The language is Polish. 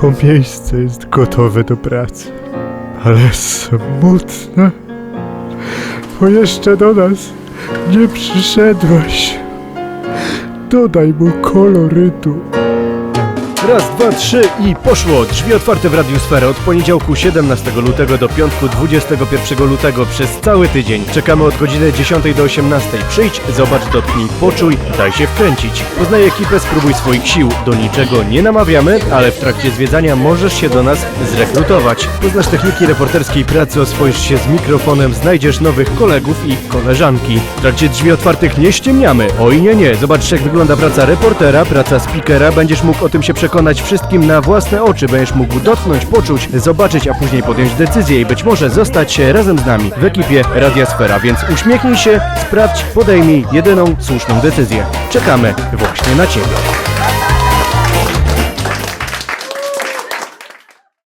To miejsce jest gotowe do pracy, ale smutne, bo jeszcze do nas nie przyszedłeś. Dodaj mu kolorytu. Raz, dwa, trzy i poszło! Drzwi otwarte w Radiu Sfera od poniedziałku 17 lutego do piątku 21 lutego przez cały tydzień. Czekamy od godziny 10 do 18. Przyjdź, zobacz, dotknij, poczuj, daj się wkręcić. Poznaj ekipę, spróbuj swoich sił. Do niczego nie namawiamy, ale w trakcie zwiedzania możesz się do nas zrekrutować. Poznasz techniki reporterskiej pracy, oswoisz się z mikrofonem, znajdziesz nowych kolegów i koleżanki. W trakcie drzwi otwartych nie ściemniamy. Oj nie, nie. Zobacz jak wygląda praca reportera, praca speakera. Będziesz mógł o tym się przekonać wszystkim na własne oczy. Będziesz mógł dotknąć, poczuć, zobaczyć, a później podjąć decyzję i być może zostać razem z nami w ekipie Radia Sfera. Więc uśmiechnij się, sprawdź, podejmij jedyną słuszną decyzję. Czekamy właśnie na Ciebie.